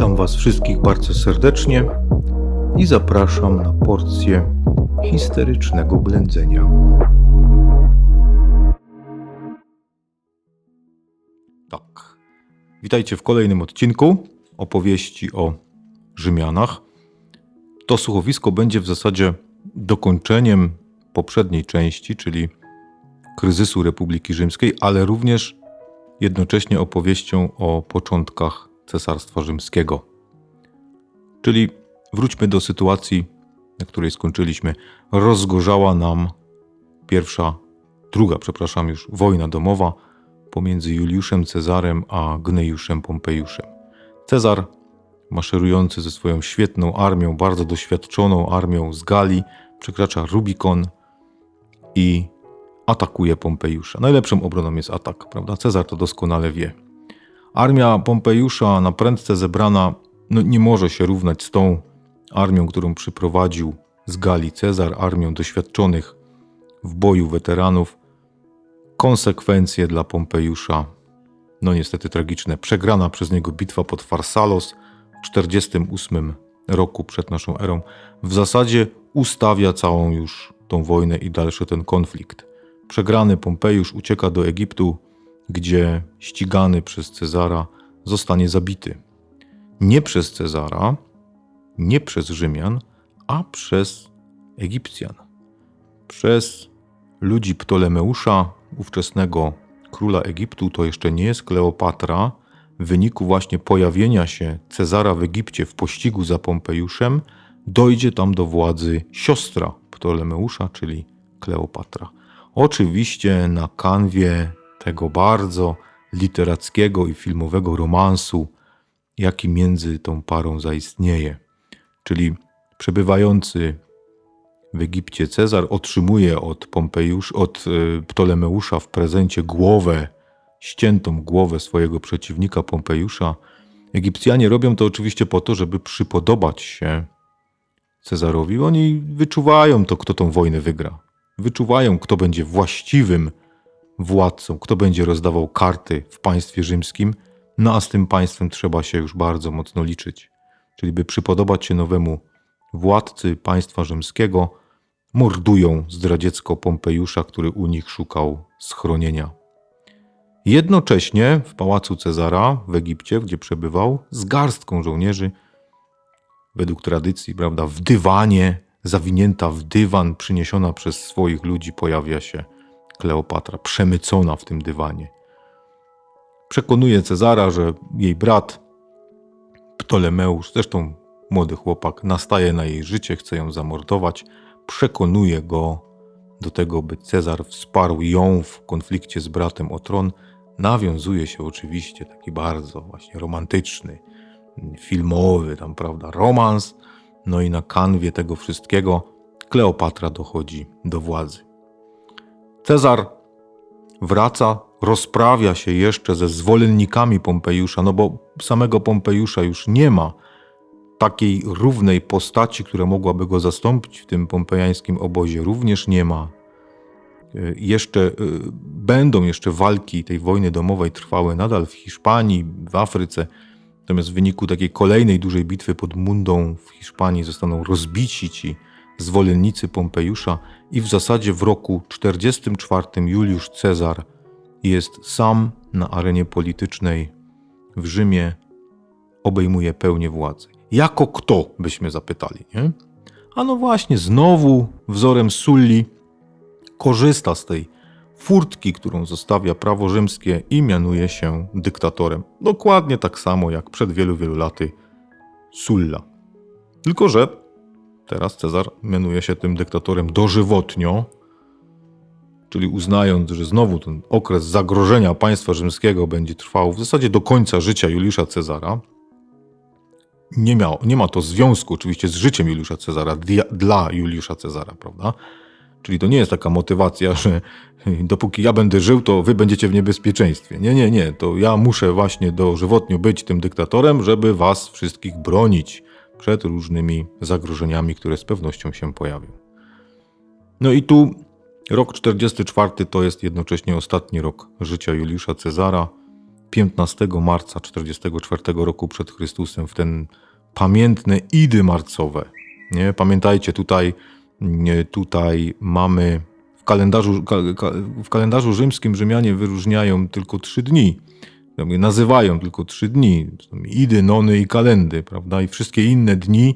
Witam Was wszystkich bardzo serdecznie i zapraszam na porcję histerycznego blędzenia. Tak. Witajcie w kolejnym odcinku opowieści o Rzymianach. To słuchowisko będzie w zasadzie dokończeniem poprzedniej części, czyli kryzysu Republiki Rzymskiej, ale również jednocześnie opowieścią o początkach Cesarstwa Rzymskiego. Czyli wróćmy do sytuacji, na której skończyliśmy. Rozgorzała nam pierwsza, druga, przepraszam już, wojna domowa pomiędzy Juliuszem Cezarem a Gnejuszem Pompejuszem. Cezar, maszerujący ze swoją świetną armią, bardzo doświadczoną armią z Galii, przekracza Rubikon i atakuje Pompejusza. Najlepszą obroną jest atak, prawda? Cezar to doskonale wie. Armia Pompejusza na prędce zebrana no, nie może się równać z tą armią, którą przyprowadził z Galii Cezar, armią doświadczonych w boju weteranów. Konsekwencje dla Pompejusza, no niestety tragiczne. Przegrana przez niego bitwa pod Farsalos w 48 roku przed naszą erą w zasadzie ustawia całą już tą wojnę i dalszy ten konflikt. Przegrany Pompejusz ucieka do Egiptu, gdzie ścigany przez Cezara zostanie zabity. Nie przez Cezara, nie przez Rzymian, a przez Egipcjan. Przez ludzi Ptolemeusza, ówczesnego króla Egiptu, to jeszcze nie jest Kleopatra, w wyniku właśnie pojawienia się Cezara w Egipcie w pościgu za Pompejuszem, dojdzie tam do władzy siostra Ptolemeusza, czyli Kleopatra. Oczywiście na kanwie tego bardzo literackiego i filmowego romansu, jaki między tą parą zaistnieje. Czyli przebywający w Egipcie Cezar otrzymuje od Pompeusz, od y, Ptolemeusza w prezencie głowę, ściętą głowę swojego przeciwnika Pompejusza. Egipcjanie robią to oczywiście po to, żeby przypodobać się Cezarowi. Oni wyczuwają to, kto tą wojnę wygra. Wyczuwają, kto będzie właściwym władcą, kto będzie rozdawał karty w państwie rzymskim, no a z tym państwem trzeba się już bardzo mocno liczyć. Czyli by przypodobać się nowemu władcy państwa rzymskiego, mordują zdradziecko Pompejusza, który u nich szukał schronienia. Jednocześnie w pałacu Cezara w Egipcie, gdzie przebywał, z garstką żołnierzy, według tradycji, prawda, w dywanie, zawinięta w dywan, przyniesiona przez swoich ludzi, pojawia się Kleopatra, przemycona w tym dywanie. Przekonuje Cezara, że jej brat Ptolemeusz, zresztą młody chłopak, nastaje na jej życie, chce ją zamordować, przekonuje go do tego, by Cezar wsparł ją w konflikcie z bratem o tron. Nawiązuje się oczywiście taki bardzo właśnie romantyczny, filmowy, tam prawda, romans. No i na kanwie tego wszystkiego Kleopatra dochodzi do władzy. Cezar wraca, rozprawia się jeszcze ze zwolennikami Pompejusza, no bo samego Pompejusza już nie ma takiej równej postaci, która mogłaby go zastąpić w tym pompejańskim obozie, również nie ma. Y, jeszcze y, będą jeszcze walki tej wojny domowej trwały nadal w Hiszpanii, w Afryce. Natomiast w wyniku takiej kolejnej dużej bitwy pod Mundą w Hiszpanii zostaną rozbici ci zwolennicy Pompejusza i w zasadzie w roku 44 Juliusz Cezar jest sam na arenie politycznej w Rzymie, obejmuje pełnię władzy. Jako kto, byśmy zapytali, nie? A no właśnie, znowu wzorem Sulli korzysta z tej furtki, którą zostawia prawo rzymskie i mianuje się dyktatorem. Dokładnie tak samo jak przed wielu, wielu laty Sulla. Tylko, że teraz Cezar mianuje się tym dyktatorem dożywotnio, czyli uznając, że znowu ten okres zagrożenia państwa rzymskiego będzie trwał w zasadzie do końca życia Juliusza Cezara. Nie, miał, nie ma to związku oczywiście z życiem Juliusza Cezara, dla, dla Juliusza Cezara, prawda? Czyli to nie jest taka motywacja, że dopóki ja będę żył, to wy będziecie w niebezpieczeństwie. Nie, nie, nie. To ja muszę właśnie dożywotnio być tym dyktatorem, żeby was wszystkich bronić przed różnymi zagrożeniami, które z pewnością się pojawią. No i tu rok 44 to jest jednocześnie ostatni rok życia Juliusza Cezara. 15 marca 44 roku przed Chrystusem, w ten pamiętne idy marcowe. Nie? Pamiętajcie, tutaj, tutaj mamy w kalendarzu, ka, ka, w kalendarzu rzymskim Rzymianie wyróżniają tylko trzy dni. Nazywają tylko trzy dni. Idy, nony i kalendy, prawda? I wszystkie inne dni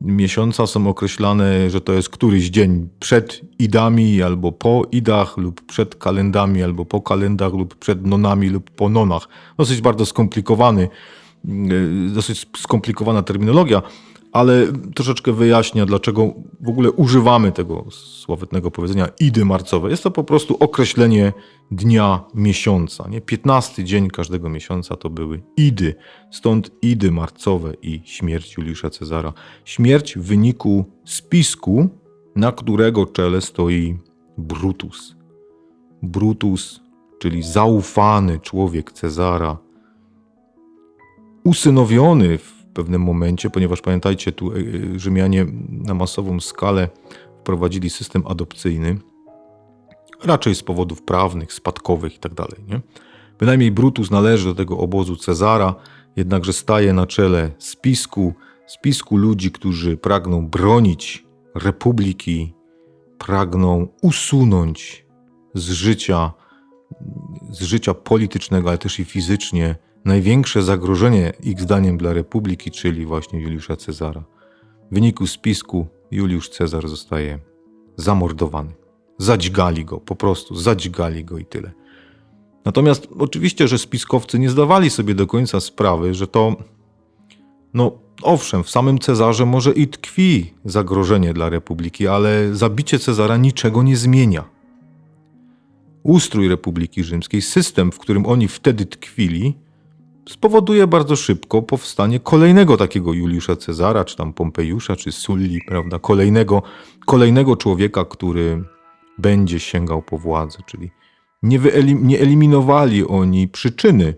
miesiąca są określane, że to jest któryś dzień przed idami albo po idach, lub przed kalendami, albo po kalendach, lub przed nonami, lub po nonach. Dosyć bardzo skomplikowany, yy, dosyć skomplikowana terminologia, ale troszeczkę wyjaśnia, dlaczego w ogóle używamy tego sławetnego powiedzenia idy marcowe. Jest to po prostu określenie dnia miesiąca. Nie? 15 dzień każdego miesiąca to były idy. Stąd idy marcowe i śmierć Juliusza Cezara. Śmierć w wyniku spisku, na którego czele stoi Brutus. Brutus, czyli zaufany człowiek Cezara, usynowiony w pewnym momencie, ponieważ pamiętajcie, tu e, e, Rzymianie na masową skalę wprowadzili system adopcyjny, raczej z powodów prawnych, spadkowych itd. Tak nie? Bynajmniej Brutus należy do tego obozu Cezara, jednakże staje na czele spisku, spisku ludzi, którzy pragną bronić republiki, pragną usunąć z życia, z życia politycznego, ale też i fizycznie największe zagrożenie ich zdaniem dla republiki, czyli właśnie Juliusza Cezara. W wyniku spisku Juliusz Cezar zostaje zamordowany. Zadźgali go, po prostu zadźgali go i tyle. Natomiast oczywiście, że spiskowcy nie zdawali sobie do końca sprawy, że to, no owszem, w samym Cezarze może i tkwi zagrożenie dla republiki, ale zabicie Cezara niczego nie zmienia. Ustrój Republiki Rzymskiej, system, w którym oni wtedy tkwili, spowoduje bardzo szybko powstanie kolejnego takiego Juliusza Cezara, czy tam Pompejusza, czy Sulli, prawda? Kolejnego, kolejnego człowieka, który będzie sięgał po władzę, czyli nie, wyelim, nie eliminowali oni przyczyny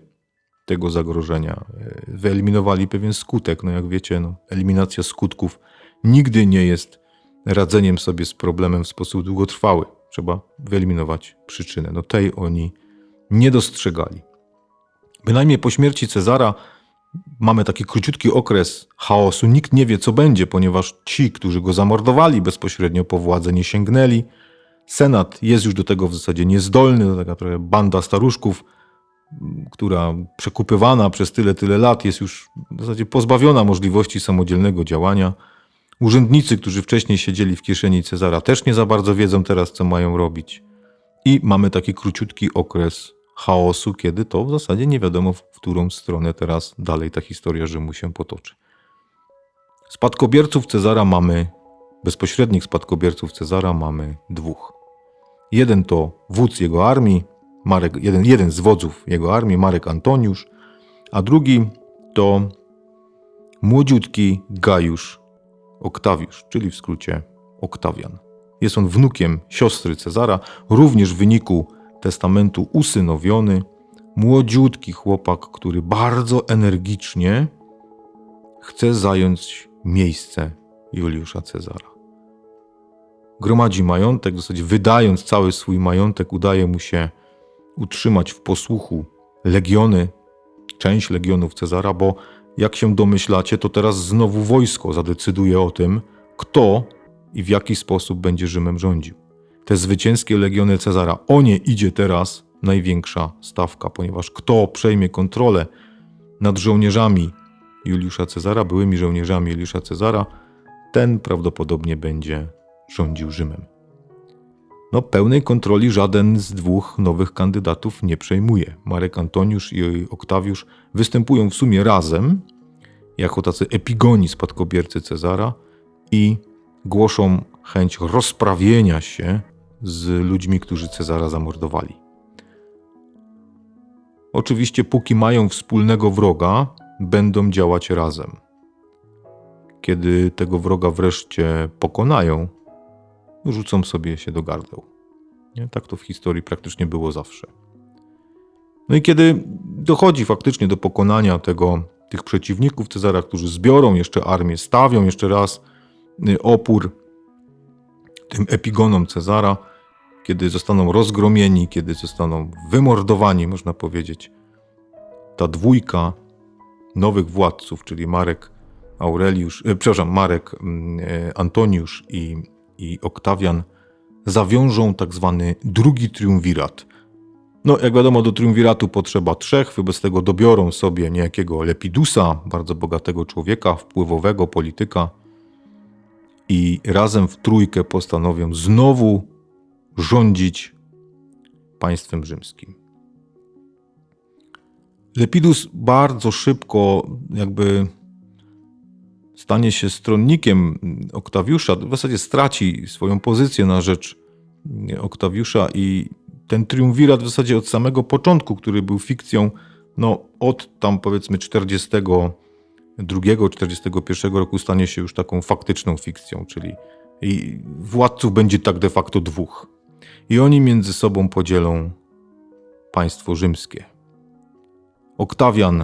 tego zagrożenia. Wyeliminowali pewien skutek. No jak wiecie, no, eliminacja skutków nigdy nie jest radzeniem sobie z problemem w sposób długotrwały. Trzeba wyeliminować przyczynę. No tej oni nie dostrzegali. Bynajmniej po śmierci Cezara mamy taki króciutki okres chaosu. Nikt nie wie, co będzie, ponieważ ci, którzy go zamordowali bezpośrednio po władzę, nie sięgnęli. Senat jest już do tego w zasadzie niezdolny, taka trochę banda staruszków, która przekupywana przez tyle, tyle lat jest już w zasadzie pozbawiona możliwości samodzielnego działania. Urzędnicy, którzy wcześniej siedzieli w kieszeni Cezara, też nie za bardzo wiedzą teraz, co mają robić. I mamy taki króciutki okres chaosu, kiedy to w zasadzie nie wiadomo, w którą stronę teraz dalej ta historia Rzymu się potoczy. Spadkobierców Cezara mamy, bezpośrednich spadkobierców Cezara mamy dwóch. Jeden to wódz jego armii, Marek, jeden, jeden z wodzów jego armii, Marek Antoniusz, a drugi to młodziutki Gajusz Oktawiusz, czyli w skrócie Oktawian. Jest on wnukiem siostry Cezara, również w wyniku testamentu usynowiony, młodziutki chłopak, który bardzo energicznie chce zająć miejsce Juliusza Cezara. Gromadzi majątek, w zasadzie wydając cały swój majątek, udaje mu się utrzymać w posłuchu legiony, część legionów Cezara, bo jak się domyślacie, to teraz znowu wojsko zadecyduje o tym, kto i w jaki sposób będzie Rzymem rządził te zwycięskie legiony Cezara. O nie idzie teraz największa stawka, ponieważ kto przejmie kontrolę nad żołnierzami Juliusza Cezara, byłymi żołnierzami Juliusza Cezara, ten prawdopodobnie będzie rządził Rzymem. No, pełnej kontroli żaden z dwóch nowych kandydatów nie przejmuje. Marek Antoniusz i Oktawiusz występują w sumie razem, jako tacy epigoni spadkobiercy Cezara i głoszą chęć rozprawienia się z ludźmi, którzy Cezara zamordowali. Oczywiście, póki mają wspólnego wroga, będą działać razem. Kiedy tego wroga wreszcie pokonają, rzucą sobie się do gardeł. Nie? Tak to w historii praktycznie było zawsze. No i kiedy dochodzi faktycznie do pokonania tego, tych przeciwników Cezara, którzy zbiorą jeszcze armię, stawią jeszcze raz y, opór tym epigonom Cezara, kiedy zostaną rozgromieni, kiedy zostaną wymordowani, można powiedzieć, ta dwójka nowych władców, czyli Marek Aureliusz, e, przepraszam, Marek mm, e, Antoniusz i, i Oktawian zawiążą tak zwany drugi triumvirat. No, jak wiadomo, do triumviratu potrzeba trzech, wobec tego dobiorą sobie niejakiego Lepidusa, bardzo bogatego człowieka, wpływowego polityka i razem w trójkę postanowią znowu rządzić państwem rzymskim. Lepidus bardzo szybko jakby stanie się stronnikiem Oktawiusza, w zasadzie straci swoją pozycję na rzecz Oktawiusza i ten triumvirat w zasadzie od samego początku, który był fikcją, no od tam powiedzmy 42, 41 roku stanie się już taką faktyczną fikcją, czyli władców będzie tak de facto dwóch. I oni między sobą podzielą państwo rzymskie. Oktawian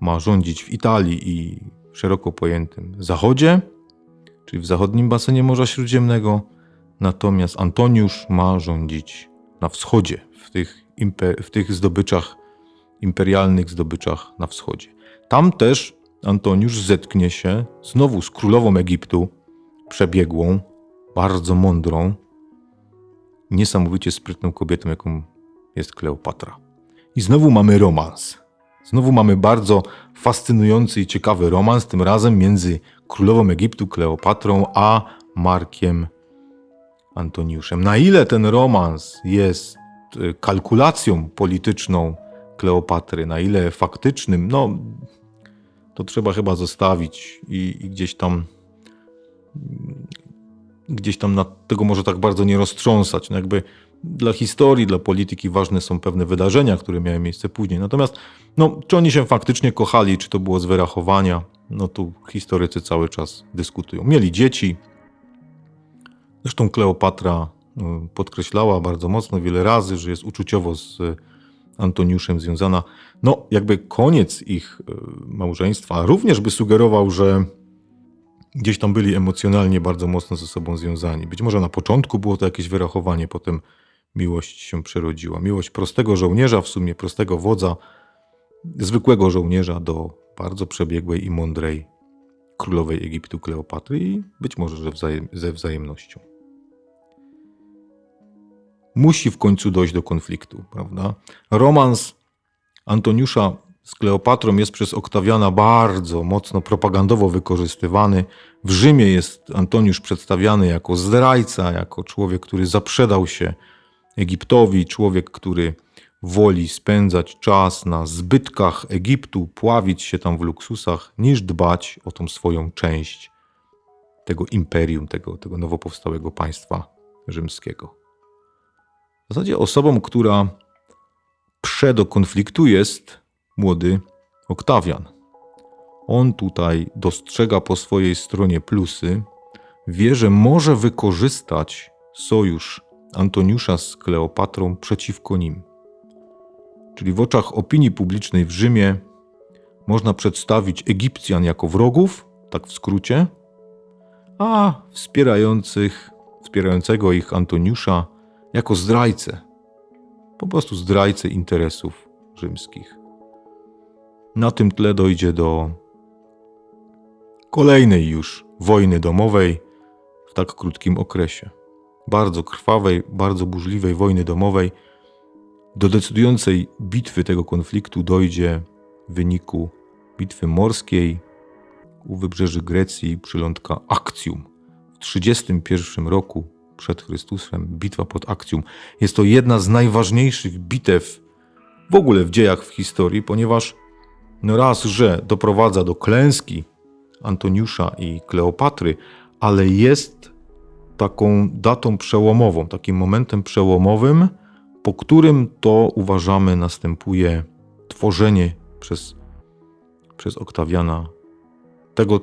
ma rządzić w Italii i szeroko pojętym zachodzie, czyli w zachodnim basenie Morza Śródziemnego, natomiast Antoniusz ma rządzić na wschodzie, w tych, w tych zdobyczach, imperialnych zdobyczach na wschodzie. Tam też Antoniusz zetknie się znowu z królową Egiptu, przebiegłą, bardzo mądrą, niesamowicie sprytną kobietą, jaką jest Kleopatra. I znowu mamy romans. Znowu mamy bardzo fascynujący i ciekawy romans, tym razem między królową Egiptu Kleopatrą a Markiem Antoniuszem. Na ile ten romans jest y, kalkulacją polityczną Kleopatry, na ile faktycznym, no to trzeba chyba zostawić i, i gdzieś tam gdzieś tam na tego może tak bardzo nie roztrząsać. No jakby dla historii, dla polityki ważne są pewne wydarzenia, które miały miejsce później. Natomiast, no, czy oni się faktycznie kochali, czy to było z wyrachowania, no tu historycy cały czas dyskutują. Mieli dzieci. Zresztą Kleopatra y, podkreślała bardzo mocno wiele razy, że jest uczuciowo z Antoniuszem związana. No, jakby koniec ich y, małżeństwa również by sugerował, że gdzieś tam byli emocjonalnie bardzo mocno ze sobą związani. Być może na początku było to jakieś wyrachowanie, potem miłość się przerodziła. Miłość prostego żołnierza, w sumie prostego wodza, zwykłego żołnierza do bardzo przebiegłej i mądrej królowej Egiptu Kleopatry i być może że wzajem, ze wzajemnością. Musi w końcu dojść do konfliktu, prawda? Romans Antoniusza z Kleopatrą jest przez Oktawiana bardzo mocno propagandowo wykorzystywany. W Rzymie jest Antoniusz przedstawiany jako zdrajca, jako człowiek, który zaprzedał się Egiptowi, człowiek, który woli spędzać czas na zbytkach Egiptu, pławić się tam w luksusach, niż dbać o tą swoją część tego imperium, tego, tego nowo powstałego państwa rzymskiego. W zasadzie osobą, która prze do konfliktu jest młody Oktawian. On tutaj dostrzega po swojej stronie plusy, wie, że może wykorzystać sojusz Antoniusza z Kleopatrą przeciwko nim. Czyli w oczach opinii publicznej w Rzymie można przedstawić Egipcjan jako wrogów, tak w skrócie, a wspierających, wspierającego ich Antoniusza jako zdrajcę, po prostu zdrajcę interesów rzymskich. Na tym tle dojdzie do kolejnej już wojny domowej w tak krótkim okresie. Bardzo krwawej, bardzo burzliwej wojny domowej. Do decydującej bitwy tego konfliktu dojdzie w wyniku bitwy morskiej u wybrzeży Grecji przylądka Actium. W 31 roku przed Chrystusem bitwa pod Actium. Jest to jedna z najważniejszych bitew w ogóle w dziejach w historii, ponieważ raz, że doprowadza do klęski Antoniusza i Kleopatry, ale jest taką datą przełomową, takim momentem przełomowym, po którym to uważamy następuje tworzenie przez, przez Oktawiana tego,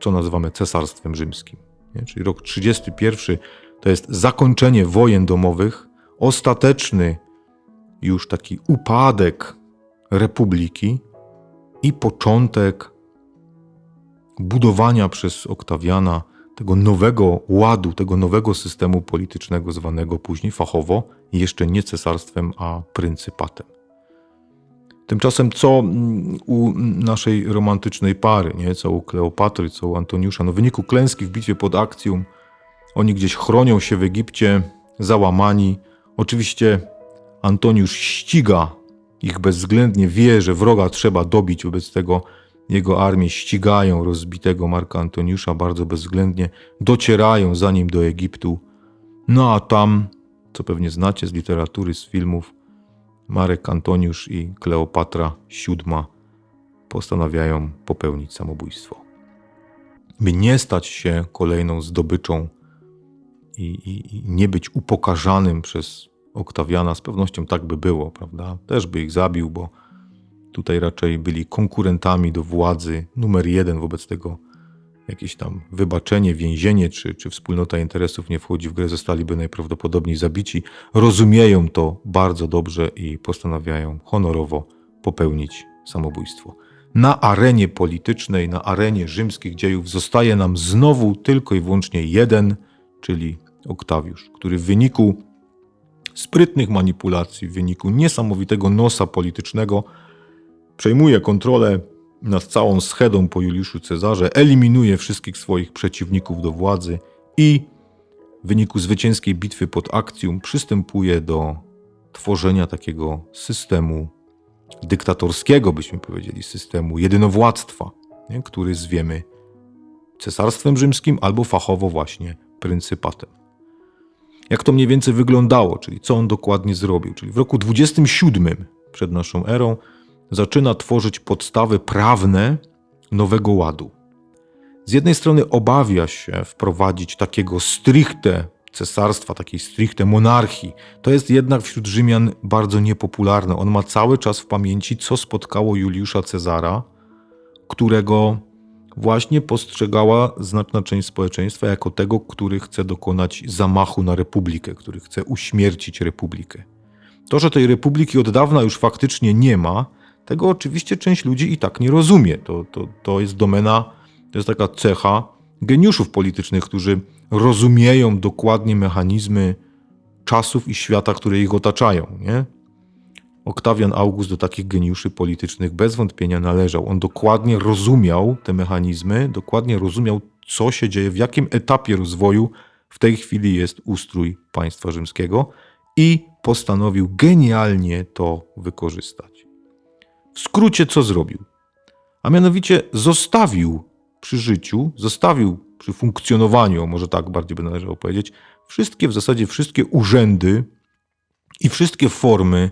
co nazywamy cesarstwem rzymskim. Nie? Czyli rok 31 to jest zakończenie wojen domowych, ostateczny już taki upadek republiki, i początek budowania przez Oktawiana tego nowego ładu, tego nowego systemu politycznego, zwanego później fachowo jeszcze nie cesarstwem, a pryncypatem. Tymczasem co mm, u naszej romantycznej pary, nie? co u Kleopatry, co u Antoniusza, no w wyniku klęski w bitwie pod Akcjum, oni gdzieś chronią się w Egipcie, załamani. Oczywiście Antoniusz ściga ich bezwzględnie, wie, że wroga trzeba dobić, wobec tego jego armie ścigają rozbitego Marka Antoniusza bardzo bezwzględnie, docierają za nim do Egiptu. No a tam, co pewnie znacie z literatury, z filmów, Marek Antoniusz i Kleopatra siódma postanawiają popełnić samobójstwo. By nie stać się kolejną zdobyczą i, i, i nie być upokarzanym przez Oktawiana, z pewnością tak by było, prawda? Też by ich zabił, bo tutaj raczej byli konkurentami do władzy numer jeden, wobec tego jakieś tam wybaczenie, więzienie czy, czy wspólnota interesów nie wchodzi w grę, zostaliby najprawdopodobniej zabici. Rozumieją to bardzo dobrze i postanawiają honorowo popełnić samobójstwo. Na arenie politycznej, na arenie rzymskich dziejów zostaje nam znowu tylko i wyłącznie jeden, czyli Oktawiusz, który w wyniku sprytnych manipulacji, w wyniku niesamowitego nosa politycznego przejmuje kontrolę nad całą schedą po Juliuszu Cezarze, eliminuje wszystkich swoich przeciwników do władzy i w wyniku zwycięskiej bitwy pod Akcjum przystępuje do tworzenia takiego systemu dyktatorskiego, byśmy powiedzieli, systemu jedynowładztwa, nie? który zwiemy cesarstwem rzymskim albo fachowo właśnie pryncypatem. Jak to mniej więcej wyglądało, czyli co on dokładnie zrobił? Czyli w roku 27 przed naszą erą zaczyna tworzyć podstawy prawne nowego ładu. Z jednej strony obawia się wprowadzić takiego stricte cesarstwa, takiej stricte monarchii. To jest jednak wśród Rzymian bardzo niepopularne. On ma cały czas w pamięci, co spotkało Juliusza Cezara, którego właśnie postrzegała znaczna część społeczeństwa jako tego, który chce dokonać zamachu na republikę, który chce uśmiercić republikę. To, że tej republiki od dawna już faktycznie nie ma, tego oczywiście część ludzi i tak nie rozumie. To, to, to jest domena, to jest taka cecha geniuszów politycznych, którzy rozumieją dokładnie mechanizmy czasów i świata, które ich otaczają. Nie? Oktawian August do takich geniuszy politycznych bez wątpienia należał. On dokładnie rozumiał te mechanizmy, dokładnie rozumiał, co się dzieje, w jakim etapie rozwoju w tej chwili jest ustrój państwa rzymskiego i postanowił genialnie to wykorzystać. W skrócie, co zrobił? A mianowicie zostawił przy życiu, zostawił przy funkcjonowaniu, może tak bardziej by należało powiedzieć, wszystkie, w zasadzie wszystkie urzędy i wszystkie formy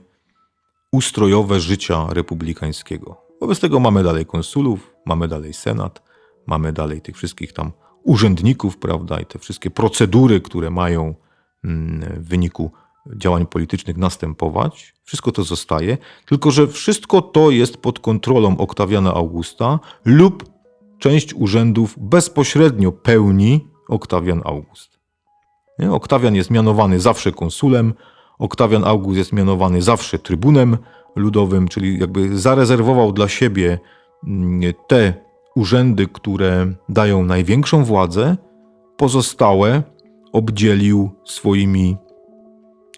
ustrojowe życia republikańskiego. Wobec tego mamy dalej konsulów, mamy dalej senat, mamy dalej tych wszystkich tam urzędników, prawda, i te wszystkie procedury, które mają mm, w wyniku działań politycznych następować. Wszystko to zostaje, tylko że wszystko to jest pod kontrolą Oktawiana Augusta lub część urzędów bezpośrednio pełni Oktawian August. Oktawian jest mianowany zawsze konsulem, Oktawian August jest mianowany zawsze trybunem ludowym, czyli jakby zarezerwował dla siebie mm, te urzędy, które dają największą władzę, pozostałe obdzielił swoimi,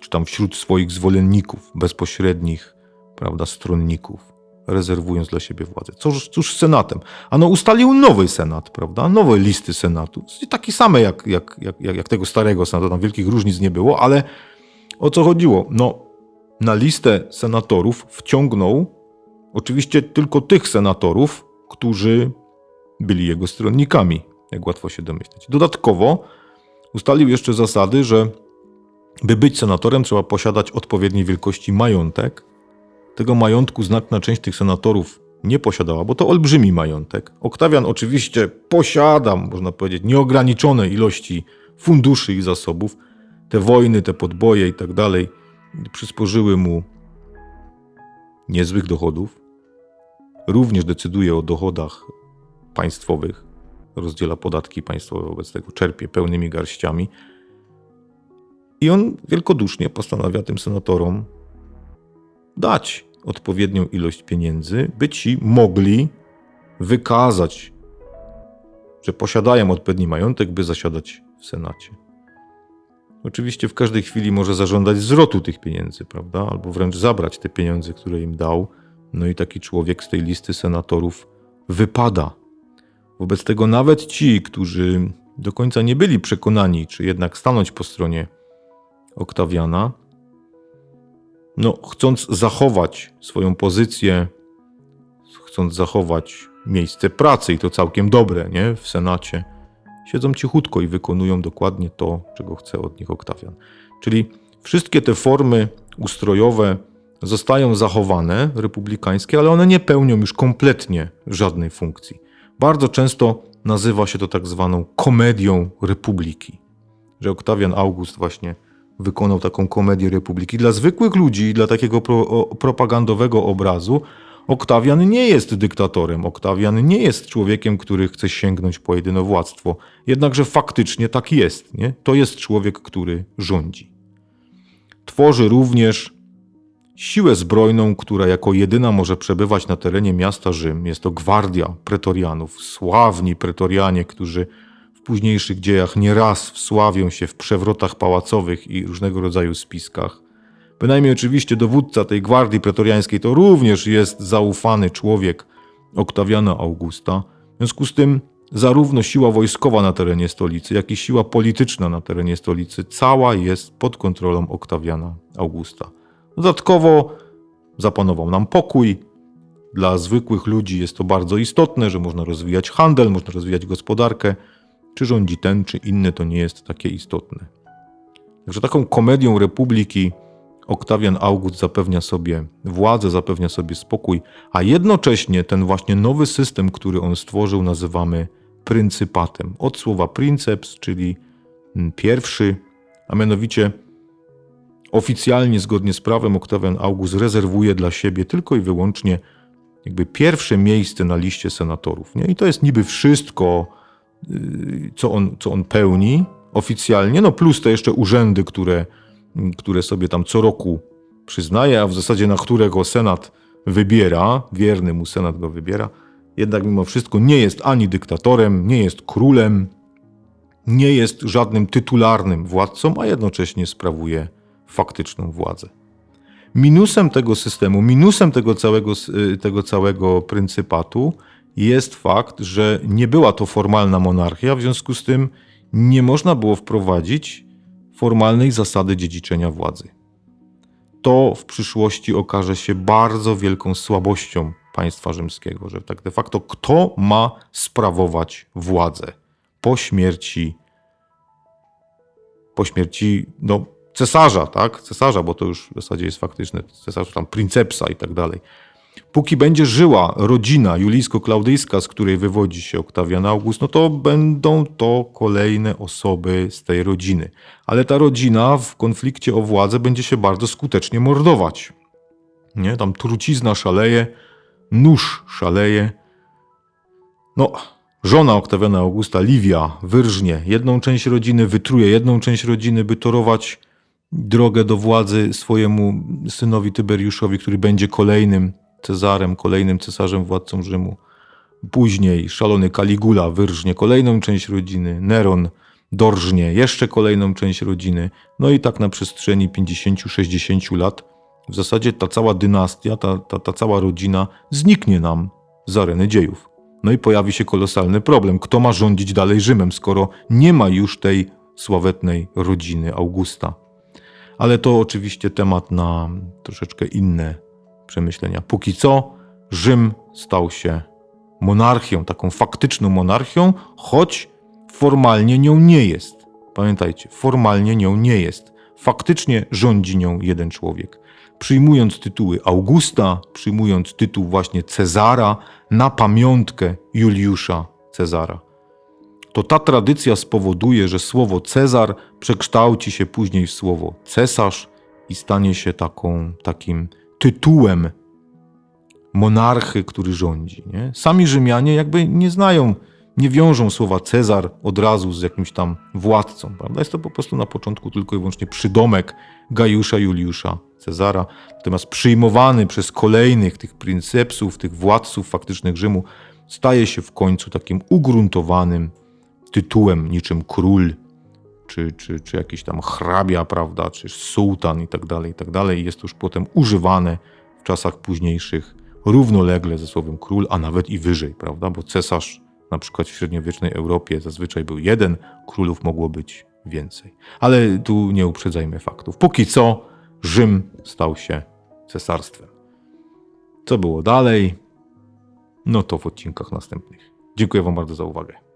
czy tam wśród swoich zwolenników, bezpośrednich, prawda, stronników, rezerwując dla siebie władzę. Cóż, cóż z Senatem? Ano ustalił nowy Senat, prawda, nowe listy Senatu, takie same jak, jak, jak, jak tego starego Senatu, tam wielkich różnic nie było, ale o co chodziło? No, na listę senatorów wciągnął oczywiście tylko tych senatorów, którzy byli jego stronnikami, jak łatwo się domyśleć. Dodatkowo ustalił jeszcze zasady, że by być senatorem trzeba posiadać odpowiedniej wielkości majątek. Tego majątku znaczna część tych senatorów nie posiadała, bo to olbrzymi majątek. Oktawian oczywiście posiada, można powiedzieć, nieograniczone ilości funduszy i zasobów. Te wojny, te podboje i tak dalej przysporzyły mu niezłych dochodów. Również decyduje o dochodach państwowych, rozdziela podatki państwowe, wobec tego czerpie pełnymi garściami. I on wielkodusznie postanawia tym senatorom dać odpowiednią ilość pieniędzy, by ci mogli wykazać, że posiadają odpowiedni majątek, by zasiadać w Senacie. Oczywiście w każdej chwili może zażądać zwrotu tych pieniędzy, prawda? Albo wręcz zabrać te pieniądze, które im dał, No i taki człowiek z tej listy senatorów wypada. Wobec tego nawet ci, którzy do końca nie byli przekonani, czy jednak stanąć po stronie Oktawiana, no, chcąc zachować swoją pozycję, chcąc zachować miejsce pracy, i to całkiem dobre, nie? W Senacie, siedzą cichutko i wykonują dokładnie to, czego chce od nich Oktawian. Czyli wszystkie te formy ustrojowe zostają zachowane, republikańskie, ale one nie pełnią już kompletnie żadnej funkcji. Bardzo często nazywa się to tak zwaną komedią republiki. Że Oktawian August właśnie wykonał taką komedię republiki. Dla zwykłych ludzi, dla takiego pro, propagandowego obrazu, Oktawian nie jest dyktatorem. Oktawian nie jest człowiekiem, który chce sięgnąć po jedynowładztwo. Jednakże faktycznie tak jest. Nie? To jest człowiek, który rządzi. Tworzy również siłę zbrojną, która jako jedyna może przebywać na terenie miasta Rzym. Jest to gwardia pretorianów, sławni pretorianie, którzy w późniejszych dziejach nieraz wsławią się w przewrotach pałacowych i różnego rodzaju spiskach. Bynajmniej oczywiście dowódca tej gwardii pretoriańskiej to również jest zaufany człowiek Oktawiana Augusta. W związku z tym zarówno siła wojskowa na terenie stolicy, jak i siła polityczna na terenie stolicy cała jest pod kontrolą Oktawiana Augusta. Dodatkowo zapanował nam pokój. Dla zwykłych ludzi jest to bardzo istotne, że można rozwijać handel, można rozwijać gospodarkę. Czy rządzi ten, czy inny, to nie jest takie istotne. Także taką komedią republiki Oktawian August zapewnia sobie władzę, zapewnia sobie spokój, a jednocześnie ten właśnie nowy system, który on stworzył, nazywamy pryncypatem. Od słowa princeps, czyli pierwszy, a mianowicie oficjalnie, zgodnie z prawem, Oktawian August rezerwuje dla siebie tylko i wyłącznie jakby pierwsze miejsce na liście senatorów. Nie? I to jest niby wszystko, yy, co on, co on pełni oficjalnie, no plus te jeszcze urzędy, które, które sobie tam co roku przyznaje, a w zasadzie na którego Senat wybiera, wierny mu Senat go wybiera, jednak mimo wszystko nie jest ani dyktatorem, nie jest królem, nie jest żadnym tytularnym władcą, a jednocześnie sprawuje faktyczną władzę. Minusem tego systemu, minusem tego całego, tego całego pryncypatu jest fakt, że nie była to formalna monarchia, w związku z tym nie można było wprowadzić formalnej zasady dziedziczenia władzy. To w przyszłości okaże się bardzo wielką słabością państwa rzymskiego, że tak de facto kto ma sprawować władzę po śmierci po śmierci no, cesarza, tak? Cesarza, bo to już w zasadzie jest faktyczne, cesarz tam princepsa i tak dalej. Póki będzie żyła rodzina julijsko-klaudyjska, z której wywodzi się Oktawian August, no to będą to kolejne osoby z tej rodziny. Ale ta rodzina w konflikcie o władzę będzie się bardzo skutecznie mordować. Nie? Tam trucizna szaleje, nóż szaleje. No, żona Oktawiana Augusta, Livia, wyrżnie jedną część rodziny, wytruje jedną część rodziny, by torować drogę do władzy swojemu synowi Tyberiuszowi, który będzie kolejnym Cezarem, kolejnym cesarzem, władcą Rzymu. Później szalony Caligula wyrżnie kolejną część rodziny, Neron dorżnie jeszcze kolejną część rodziny. No i tak na przestrzeni 50-60 lat w zasadzie ta cała dynastia, ta, ta, ta cała rodzina zniknie nam z areny dziejów. No i pojawi się kolosalny problem. Kto ma rządzić dalej Rzymem, skoro nie ma już tej sławetnej rodziny Augusta? Ale to oczywiście temat na troszeczkę inne przemyślenia. Póki co Rzym stał się monarchią, taką faktyczną monarchią, choć formalnie nią nie jest. Pamiętajcie, formalnie nią nie jest. Faktycznie rządzi nią jeden człowiek. Przyjmując tytuły Augusta, przyjmując tytuł właśnie Cezara na pamiątkę Juliusza Cezara to ta tradycja spowoduje, że słowo Cezar przekształci się później w słowo cesarz i stanie się taką, takim tytułem monarchy, który rządzi. Nie? Sami Rzymianie jakby nie znają, nie wiążą słowa Cezar od razu z jakimś tam władcą. Prawda? Jest to po prostu na początku tylko i wyłącznie przydomek Gajusza Juliusza Cezara, natomiast przyjmowany przez kolejnych tych pryncepsów, tych władców faktycznych Rzymu, staje się w końcu takim ugruntowanym tytułem niczym król, czy, czy, czy jakiś tam hrabia, prawda, czy sułtan i tak dalej, i tak dalej. Jest już potem używane w czasach późniejszych równolegle ze słowem król, a nawet i wyżej, prawda? Bo cesarz na przykład w średniowiecznej Europie zazwyczaj był jeden, królów mogło być więcej. Ale tu nie uprzedzajmy faktów. Póki co Rzym stał się cesarstwem. Co było dalej? No to w odcinkach następnych. Dziękuję Wam bardzo za uwagę.